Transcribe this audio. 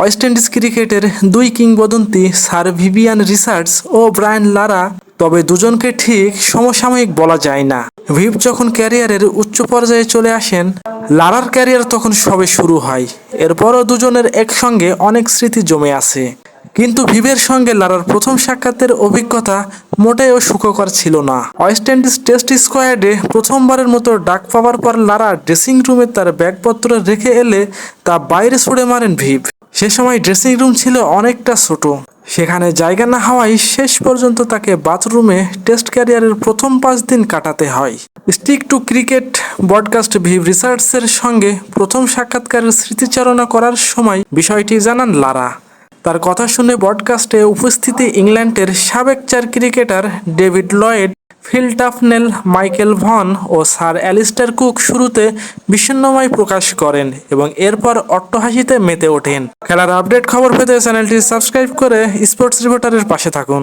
West Indies ক্রিকেটের দুই কিংবদন্তি স্যার ভিভিয়ান রিসার্চ ও ব্রায়ান লারা, তবে দুজনকে ঠিক সমসাময়িক বলা যায় না। ভিভ যখন ক্যারিয়ারের উচ্চ পর্যায়ে চলে আসেন, লারার ক্যারিয়ার তখন সবে শুরু হয়। এরপরও দুজনের একসঙ্গে অনেক স্মৃতি জমে আছে। কিন্তু ভিভের সঙ্গে লারার প্রথম সাক্ষাতের অভিজ্ঞতা মোটেও সুখকর ছিল না। ওয়েস্ট ইন্ডিজ টেস্ট স্কোয়াডে প্রথমবারের মতো ডাক পাওয়ার পর লারা ড্রেসিং রুমে তার ব্যাগপত্র রেখে এলে তা বাইরে ছুড়ে মারেন ভিভ। সে সময় ড্রেসিং রুম ছিল অনেকটা ছোট। সেখানে জায়গা না হওয়ায় শেষ পর্যন্ত তাকে বাথরুমে টেস্ট ক্যারিয়ারের প্রথম পাঁচ দিন কাটাতে হয়। Stick to cricket broadcast Viv রিসার্চের সঙ্গে প্রথম সাক্ষাৎকারের স্মৃতিচারণা করার সময় বিষয়টি জানান লারা। তার কথা শুনে ব্রডকাস্টে উপস্থিতি ইংল্যান্ডের সাবেক চার cricketer David Lloyd Phil Tufnell Michael Vaughan ও স্যার অ্যালিস্টার কুক শুরুতে বিষণ্ণময় প্রকাশ করেন এবং এরপর অট্টহাসিতে মেতে ওঠেন। খেলার আপডেট খবর পেতে চ্যানেলটি সাবস্ক্রাইব করে স্পোর্টস রিপোর্টারের পাশে থাকুন।